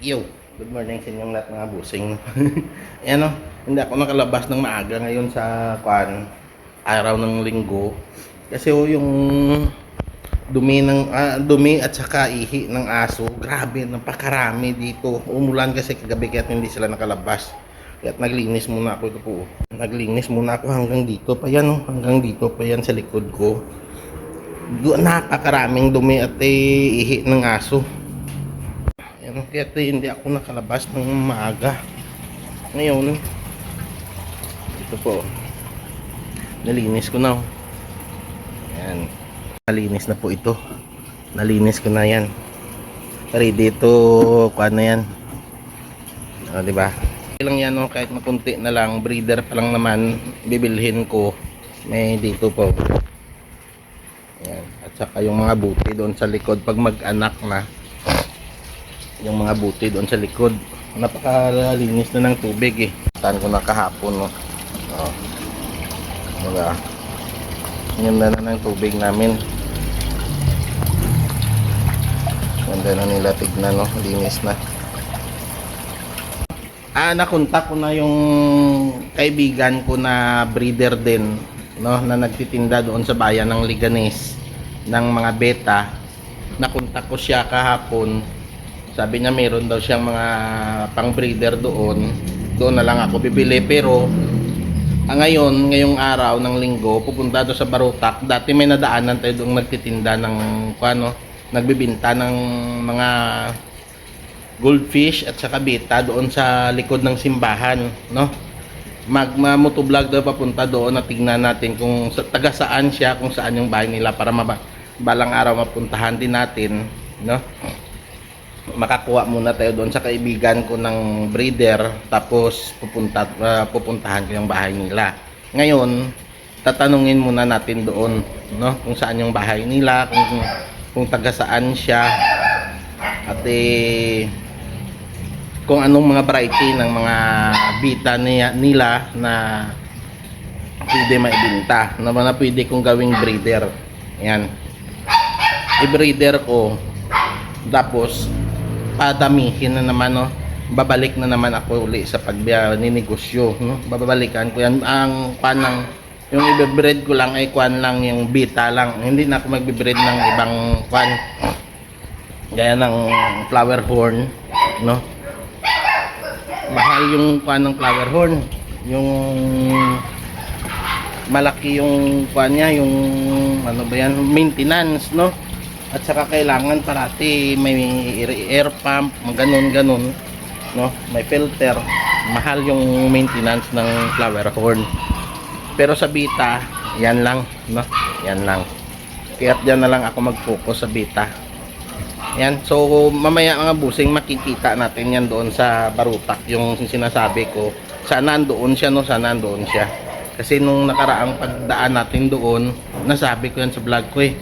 Yo, good morning sa inyong lahat mga busing. Ayan o, hindi ako nakalabas ng maaga ngayon sa kwan, araw ng linggo. Kasi o yung dumi ng ah, dumi at saka ihi ng aso, grabe, napakarami dito. Umulan kasi kagabi kaya hindi sila nakalabas. Kaya naglinis muna ako ito po. Naglinis muna ako hanggang dito pa yan, oh. hanggang dito pa yan sa likod ko. Napakaraming dumi at eh, ihi ng aso. Ayan, kaya ito, hindi ako nakalabas ng maaga. Ngayon, ito po. Nalinis ko na. oh. Ayan. Nalinis na po ito. Nalinis ko na yan. Ready to, kuha na yan. O, di ba? lang yan, oh, kahit makunti na lang, breeder pa lang naman, bibilhin ko. May dito po. Ayan. At saka yung mga buti doon sa likod, pag mag-anak na, yung mga buti doon sa likod. Napakalinis na ng tubig eh. Tan ko na kahapon no. Oh. Mga ganda na ng tubig namin. Ganda na nila tignan no, linis na. Ah, nakontak ko na yung kaibigan ko na breeder din, no, na nagtitinda doon sa bayan ng Liganes ng mga beta. Nakontak ko siya kahapon sabi niya meron daw siyang mga pang breeder doon. Doon na lang ako bibili. Pero ah, ngayon ngayong araw ng linggo pupunta doon sa Barutak. Dati may nadaanan tayo doon nagtitinda ng ano nagbibinta ng mga goldfish at saka beta doon sa likod ng simbahan no? Mag motovlog daw papunta doon at tignan natin kung sa, taga saan siya kung saan yung bahay nila para maba, araw mapuntahan din natin no makakuha muna tayo doon sa kaibigan ko ng breeder tapos pupunta ah, pupuntahan ko yung bahay nila. Ngayon, tatanungin muna natin doon, no, kung saan yung bahay nila, kung kung taga saan siya at eh, kung anong mga variety ng mga bita niya, nila na pwede maibinta na na pwede kong gawing breeder. Yan. I-breeder ko tapos padamihin na naman no? Babalik na naman ako uli sa pagninegosyo no? Babalikan ko yan. Ang panang yung i-breed ko lang ay kwan lang yung beta lang. Hindi na ako magbe-breed ng ibang kwan. Gaya ng flower horn no? Mahal yung kwan ng flower horn. Yung malaki yung kwan niya yung ano ba yan? Maintenance no at saka kailangan parati may air pump, ganun ganun, no? May filter. Mahal yung maintenance ng flower horn. Pero sa Bita, yan lang, no? Yan lang. Kaya diyan na lang ako mag-focus sa Bita. Yan. So, mamaya mga busing makikita natin yan doon sa Barutak, yung sinasabi ko. Sana doon siya, no? Sana doon siya. Kasi nung nakaraang pagdaan natin doon, nasabi ko yan sa vlog ko eh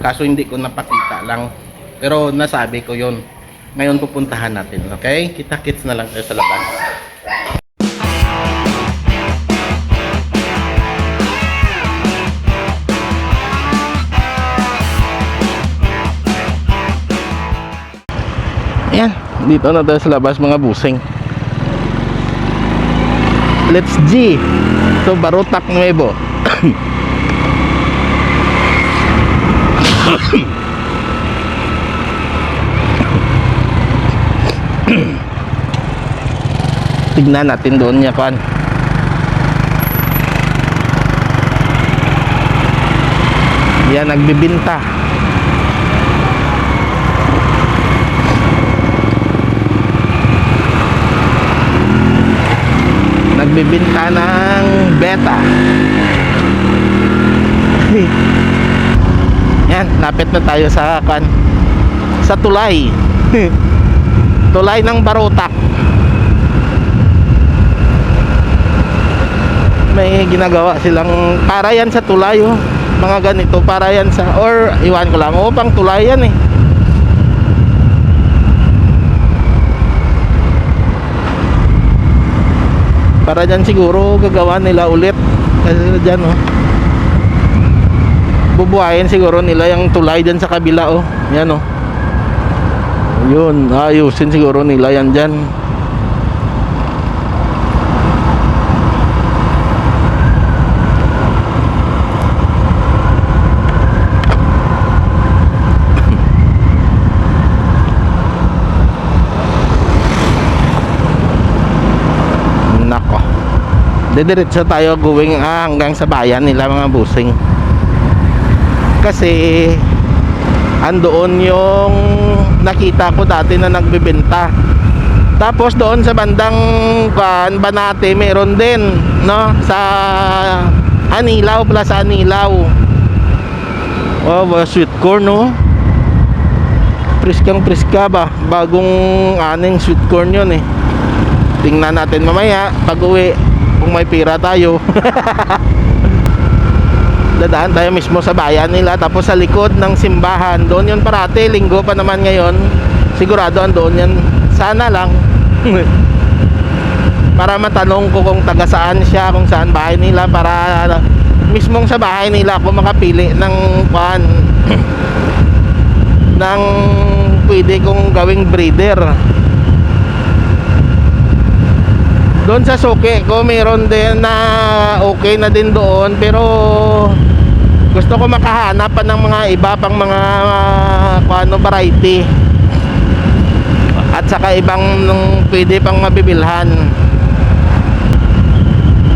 Kaso hindi ko napakita lang. Pero nasabi ko yon. Ngayon pupuntahan natin. Okay? Kita-kits na lang tayo sa labas. Ayan. Dito na tayo sa labas mga busing. Let's G. So, Barutak Nuevo. Tignan natin doon niya kan. Yan nagbibinta. Nagbibinta ng beta. Yan, lapit na tayo sa kan sa tulay. tulay ng Barotak. May ginagawa silang para yan sa tulay oh. Mga ganito para yan sa or iwan ko lang oh, pang tulay yan eh. Para dyan siguro gagawa nila ulit kasi dyan oh bubuhayin siguro nila yung tulay dyan sa kabila oh yan oh Yun, ayusin siguro nila yan dyan. Nako. Didiretso tayo going ah, hanggang sa bayan nila mga busing. Kasi andoon yung nakita ko dati na nagbebenta. Tapos doon sa bandang kan Banate meron din, no? Sa Anilaw, Plaza Anilaw. Oh, sweet corn, no? Priskang priska ba? Bagong aning sweet corn yun eh. Tingnan natin mamaya pag uwi kung may pira tayo. dadaan tayo mismo sa bayan nila tapos sa likod ng simbahan doon yun parate linggo pa naman ngayon sigurado doon yan. Sana lang. Para matanong ko kung taga saan siya kung saan bahay nila para mismong sa bahay nila ako makapili ng pan ng pwede kong gawing breeder. Doon sa suki ko meron din na okay na din doon pero gusto ko makahanap pa ng mga iba pang mga ano variety. At saka ibang nung pwede pang mabibilhan.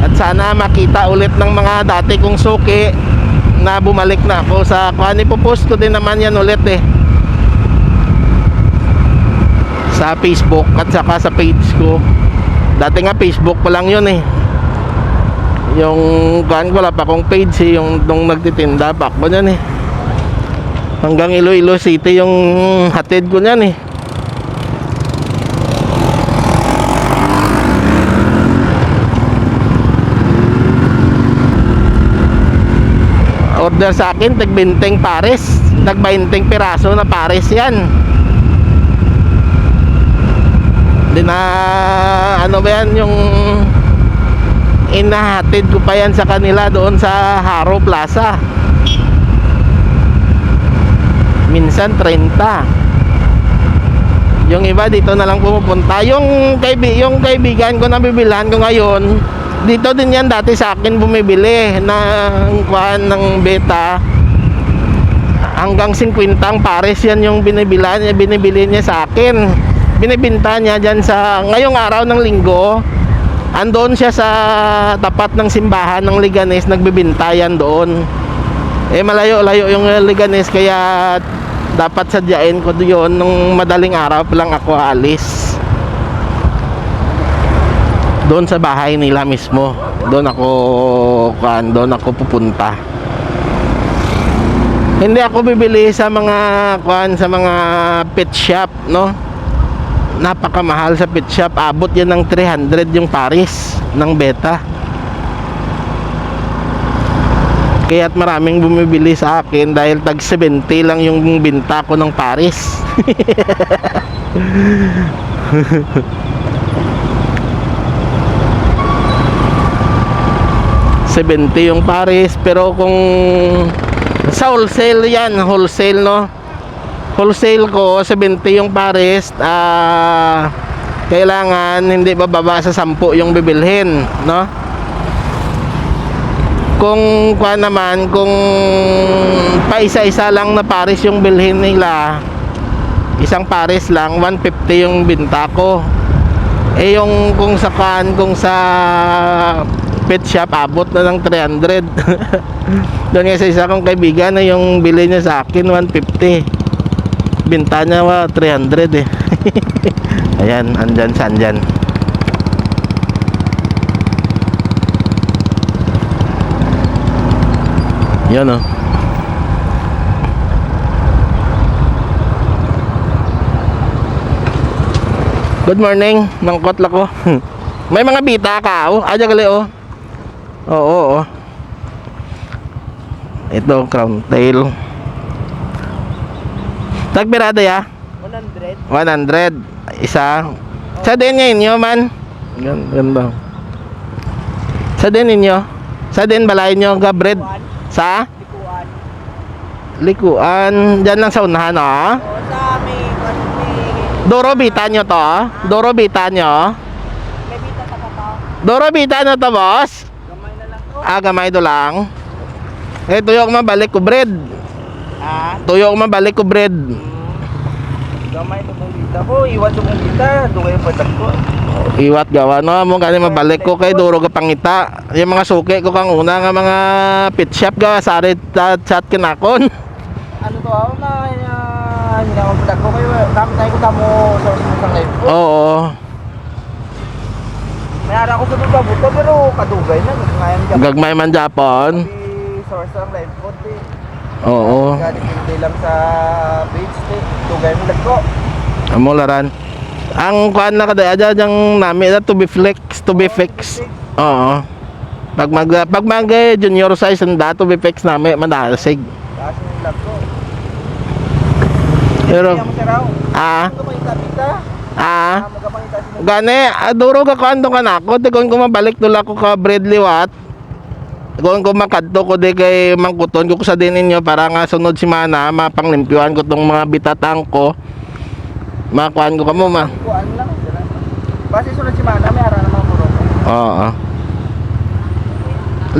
At sana makita ulit ng mga dati kong suki na bumalik na ako sa kung ano ipopost ko din naman yan ulit eh. Sa Facebook at saka sa page ko. Dati nga Facebook pa lang yun eh yung kan wala pa akong page eh, yung nung nagtitinda pa ako niyan eh. Hanggang Iloilo City yung hatid ko niyan eh. Order sa akin tagbinteng pares. Tagbinteng piraso na pares yan. Di na ano ba yan yung inahatid ko pa yan sa kanila doon sa Haro Plaza. Minsan 30 yung iba dito na lang pumupunta. Yung, kaibi, yung kaibigan ko na bibilhan ko ngayon dito din yan dati sa akin bumibili ng kuhan ng beta. Hanggang 50 ang pares yan yung binibilan niya binibili niya sa akin. Binibinta niya dyan sa ngayong araw ng linggo Andoon siya sa tapat ng simbahan ng Liganes, nagbibinta yan doon. Eh malayo-layo yung Liganes kaya dapat sadyain ko doon nung madaling araw lang ako alis. Doon sa bahay nila mismo. Doon ako kan, doon ako pupunta. Hindi ako bibili sa mga kuan sa mga pet shop, no? Napakamahal sa pet shop. Abot yan ng 300 yung pares ng beta. Kaya't maraming bumibili sa akin dahil tag 70 lang yung binta ko ng pares. Seventy yung pares pero kung sa wholesale yan wholesale no wholesale ko 70 yung pares ah kailangan hindi bababa sa 10 yung bibilhin no? Kung kuha naman kung paisa-isa lang na pares yung bilhin nila isang pares lang 150 yung binta ko. Eh yung kung sa kan kung sa pet shop abot na ng 300 doon nga sa isa kong kaibigan na yung bili niya sa akin 150 binta niya wa 300 eh ayan andyan sa andyan yun oh Good morning, mangkot ko. May mga bita ka, oh. Aja gali, oh. Oo, oo, oo. Ito, crown tail. Tagpirada ya? 100. 100 isa sa din ngayon nyo man gan ganda sa din ninyo sa din balay nyo gabred sa Likuan. likuan dyan lang sa unahan ah O sa may, Doro bita nyo to? Doro bita nyo? May bita ta pa Doro bita nyo to, boss? Gamay na lang to. Ah, gamay do lang. Eh, tuyo ko mabalik ko bread. Ah, Tuyo ko mabalik ko bread. gamay to mong bita ko. Iwan to mong bita. Dugay pa ko. Iwat gawa no mo gani mabalik ko kay duro ka pangita. Yung mga suki ko kang una nga mga pit shop ga sari ta- chat kinakon. Ano to ako na hindi na ako ko kayo. Kami tayo ko tamo sa isang live ko. Oo. May ara ko sa buto pero kadugay na. Gagmay man Japon. Di source ang live ko. Oo. Hindi lang sa page. Di. Dugay mo ko. Amo laran. Ang kuan na kada aja jang nami na to be flex, to be fix. Oo. Pag mag pag mag eh, junior size and to be fix nami manasig. Taas yung lag ko. Pero ah ah? Gani, aduro ka kando ka na ako. Tikon ko mabalik tula ko ka bread liwat. Kung ko makadto ko di kay mangkuton ko sa din ninyo para nga sunod si mana mapanglimpyuan ko tong mga bitatang ko. Makuan ko kamo ma. Kuan lang. Base sunod si Mana, may ara naman mo Oo.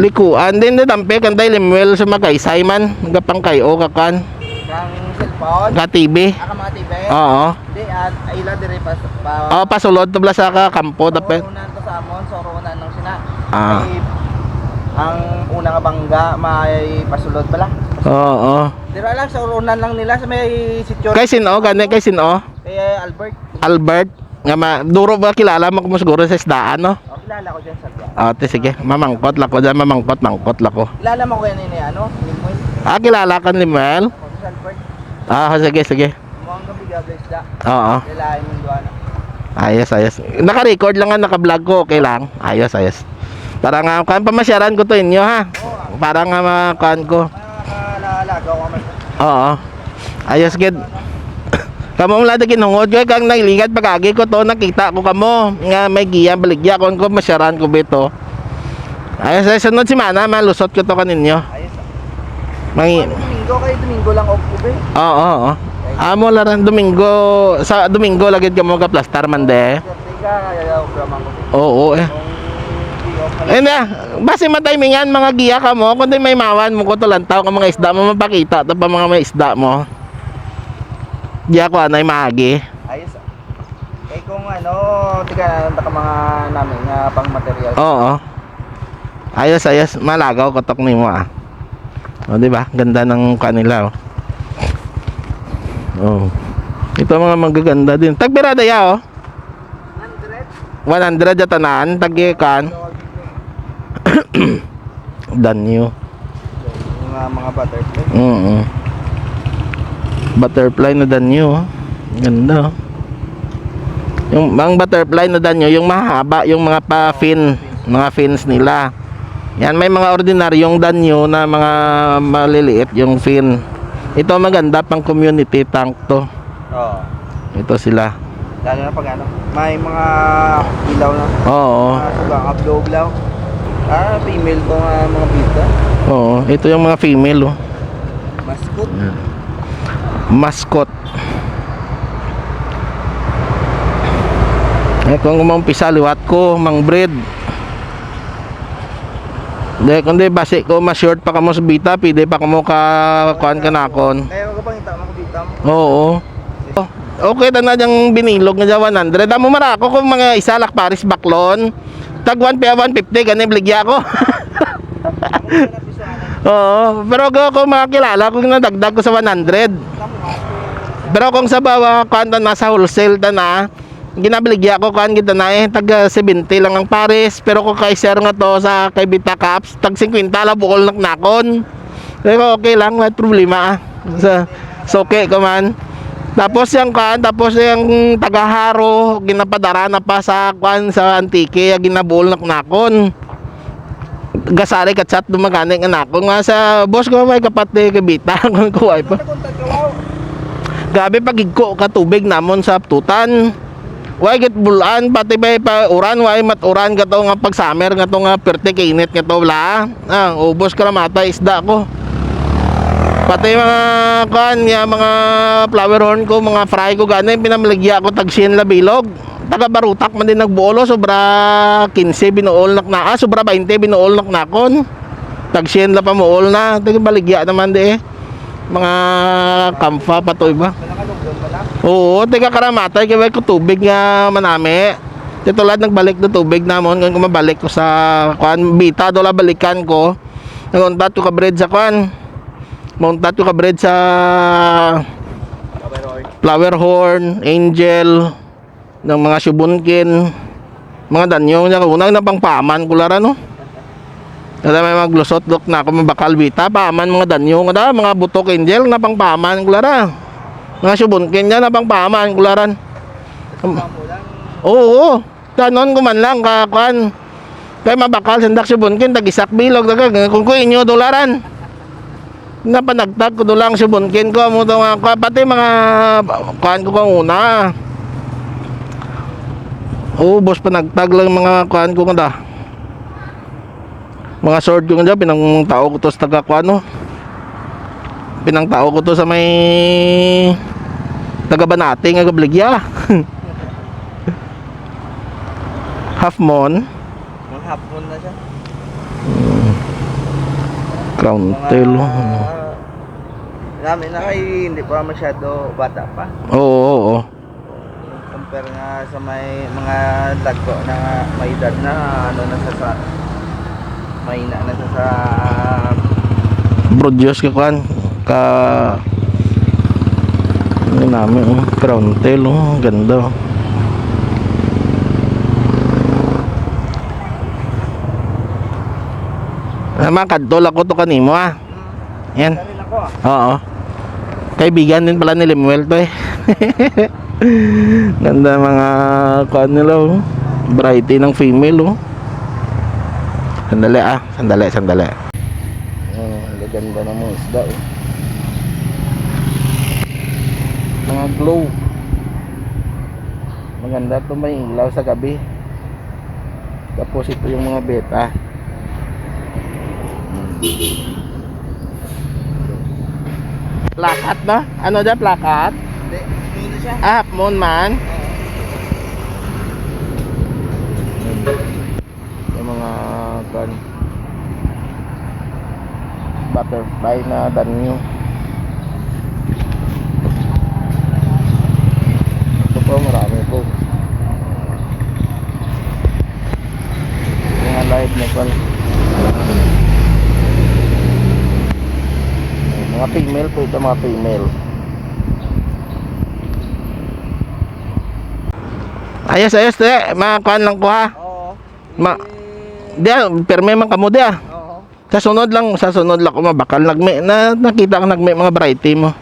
Likuan din di tampe kantay limwel sa makaysay man. Gapang kayo kakan. Kang cellphone. Ka TV. Aka mga TV. Oo. Di at ila dire pa pa. Oh, pasulod to bla sa ka kampo dapat. Unan to sa amon, so unan nang sina. Ah. Ang una nga bangga may pasulod bala. Oo. Dira lang sa urunan lang nila sa may sityo. Kay sino gani kay sino? Kay Albert. Albert nga ma duro ba kilala mo kung siguro sa isdaan no? Oh, kilala ko diyan sa Gwa. Ah, te sige, mamangkot lako dyan, mamangkot, mangkot lako. Kilala mo ko yan ni ano? Lingwin. Ah, kilala ka ni Mel? Oh, si Albert. Ah, sige, sige. Mo ang gabi gabi isda. Oo. Kilala mo duana. Ayos, ayos. Naka-record lang nga, naka-vlog ko, okay lang. Ayos, ayos. Para nga, kan pamasyaran ko to inyo ha. Oo. Para nga makuan ko. Oo. Ayos, gid. Kamo mula na kinungod ko, kang nailigat pagagi ko to, nakita ko kamo. Nga may giya, baligya ko, ko masyaran ko bito. Ayos, ayos. Sunod si Mana, malusot ko to kaninyo. Ayos. Mangi... Ano Domingo kay Domingo lang off ko be. Oo, oo. Amo laran Domingo, sa Domingo lagid ka mo ka plastar man de. Ko. Oo, eh. Eh na, base matimingan mga giya ka mo, kundi may mawan mo ko to lantaw ka mga isda mo mapakita to pa mga may isda mo. Giya ko anay maagi. Ayos. Eh kung ano, tika na ka mga namin nga pang material. Oo. Ayos, ayos. Malagaw kotok ni mo ah. O, di ba? Ganda ng kanila oh. Oh. Ito mga magaganda din. Tagbirada ya oh. 100. 100 ya tanan, tagikan. Danyo. Yung mga, mga butterfly. Oo. Butterfly na danyo. oh. Ganda. oh. Yung ang butterfly na danyo, yung mahaba, yung mga pa-fin, mga fins nila. Yan, may mga ordinaryong danyo na mga maliliit yung fin. Ito maganda pang community tank to. Oo. Ito sila. Lalo na pag ano, may mga ilaw na. Oo. Mga sugang upload lang. Ah, female ko nga mga bita. Oo, ito yung mga female oh. Mascot. mascot. Eh kung umampisa liwat ko, mang breed. De kundi basi ko ma short pa kamo sa bita, pide pa kamo ka kuan ka nakon. Kaya magpapangita mo bita mo. Oo. Okay ta na diyang binilog nga 100. Amo marako kung mga isalak paris baklon. Tag 1 pa 150 gani bligya ko. Oo, pero ko ko makakilala kung nadagdag ko sa 100. Pero kung sa bawa kanta nasa wholesale ta na, ginabiligya ko kan kita na eh tag uh, 70 lang ang pares pero ko kay sir nga to sa kay Bita Caps tag 50 la bukol nak nakon. Pero okay lang, may problema ah. Sa soke ko man. Tapos yung kan, tapos yung tagaharo, ginapadara na pa sa kan sa antike, ginabuol nak nakon. Gasari ka chat dumagani nga nakon nga sa boss ko may kapatid kay Bita ko ay pa. Gabi pagigko ka tubig namon sa tutan. Way git bulan pati bay pa uran way maturan ka to nga pag summer nga to nga perte kay init nga to wala. Ah, ubos ka mata isda ko. Pati mga kan, ya, mga flower horn ko, mga fry ko ganin, pinamaligya ko tag sien la bilog. Taga barutak man din nagbuolo, sobra 15 binuol nak na, ah, sobra 20 binuol nak nakon. Tag sien la pamuol na, taga baligya naman di eh. Mga kamfa patoy ba? Oo, taga karamatay kaya ko tubig nga manami. Titulad nagbalik do tubig namon kung mabalik ko sa kuan bita do la balikan ko. Naguntat ko ka bread sa kuan. Muntat ko ka bread sa flower horn, angel, ng mga subunkin, mga danyong niya unang na pangpaman kulara no. Kada may maglusot lok na ako mabakal bita paman mga danyong kada mga butok angel na pangpaman kulara. Mga subunkin niya na pangpaman kularan. Kasama mo lang. Oo, tanon ko man lang kakuan. Kay mabakal sandak subunkin tagisak bilog daga kung ko inyo dolaran. Napanagtag ko dulang subunkin ko mo nga kuwan, pati mga kuan ko kang una. Oo, boss panagtag lang mga kuan ko kada. Mga sword ko nga pinang tao ko to sa taga kuan no. Pinang tao ko to sa may taga Banate nga gabligya. Half moon, Mga hapon na siya. Crown tail. Namin na kay hindi pa masyado bata pa. Oo, oo, oo. Compare nga sa may mga dagko na may edad na ano na sa sa may na na sa sa Brodyos ka kuan ka ano namin, oh, crown tail, oh, ganda. oh. Mga kadtol ako to kanimo ah. Yan. Oo. Kaibigan din pala ni Limuel to eh. Ganda mga kuan nila oh. Variety ng female oh. Sandali ah, sandali, sandali. Oh, ganda ng mga isda oh. Mga glow. Maganda to may ilaw sa gabi. Tapos ito yung mga beta. Plakat na? Ano dyan, plakat? Hindi, siya. Ah, moon man. Yung mga kan butterfly na danyo. Ito po marami po. Mga live na pala. Female po ito, mga female. Ayos, ayos, te. Mga kuhan lang ko ha. Oo. Ma- Di, perme man kamo di ah. Oo. Sa sunod lang, sa sunod lang ko mabakal nagme na nakita ko nagme mga variety mo.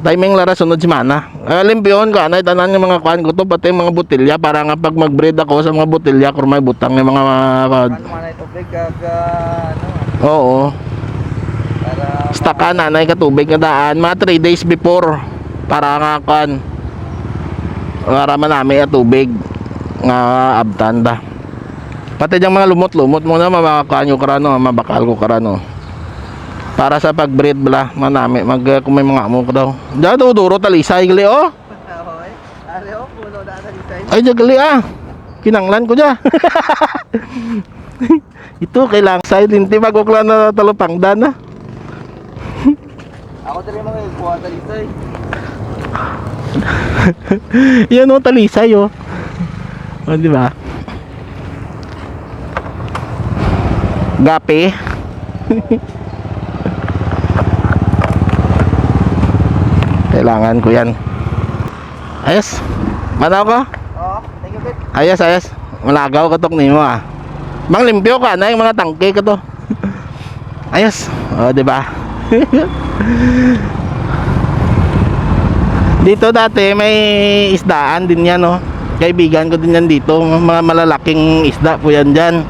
Timing lara sunod si Mana. Uh, limpyon ka na tanan yung mga kuan ko to pati mga botilya para nga pag mag-breed ako sa mga botilya kung may butang yung mga Ano man ito big kag ano Oo. Staka na na katubig nga daan mga 3 days before para nga kuan para manami at tubig nga abtanda. Pati diyang mga lumot-lumot mo na mabakakuan yung karano, mabakal ko karano. Para sa pag-breed bala, manami, mag kung may mga amo ko daw. Diyan daw duro talisay gali oh. Design. Ay diyan gali ah. Kinanglan ko diyan. Ito kailangan linti magukla na talupangdan ah. Ako diri mga kuha ta dito eh. Yan o, talisay o. O, di ba? Gapi. Kailangan ko yan. Ayos. Manaw ko? Oo, thank you. Ayos, ayos. Malagaw ka tok nimo ah. Mang limpyo ka na yung mga tangke ko to. Ayos. O, di ba? Dito dati may isdaan din yan, no? Kaibigan ko din yan dito. Mga malalaking isda po yan dyan.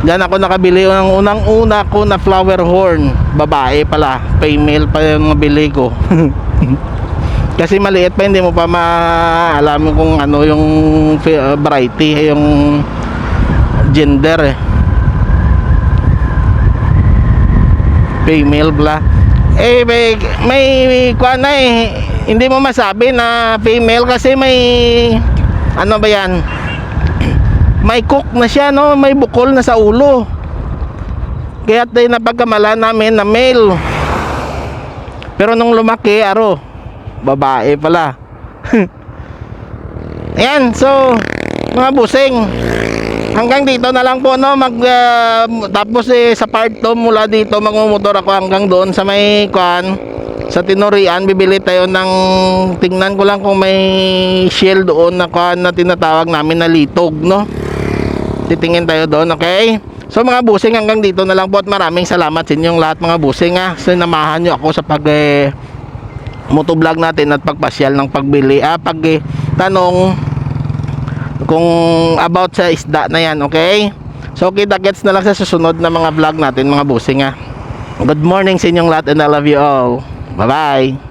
Diyan ako nakabili ng unang-una ko na flower horn. Babae pala. Female pa yung nabili ko. Kasi maliit pa hindi mo pa maalam kung ano yung variety, yung gender eh. Female pala. Eh, may, may, kuha na eh, hindi mo masabi na female kasi may, ano ba yan? May cook na siya, no? May bukol na sa ulo. Kaya tayo napagkamala namin na male. Pero nung lumaki, aro, babae pala. Ayan, so, mga busing, hanggang dito na lang po, no, mag, ah, tapos eh, sa part 2 mula dito, magmumotor ako hanggang doon sa may, kwan, sa tinurian, bibili tayo ng, tingnan ko lang kung may shell doon na, kwan, na tinatawag namin na litog, no, titingin tayo doon, okay? So mga busing hanggang dito na lang po at maraming salamat sa inyong lahat mga busing ha. Sinamahan nyo ako sa pag eh, motovlog natin at pagpasyal ng pagbili ah, pag eh, tanong kung about sa isda na yan okay? So kita gets na lang sa susunod na mga vlog natin mga busing ha? Good morning sa inyong lahat and I love you all. Bye bye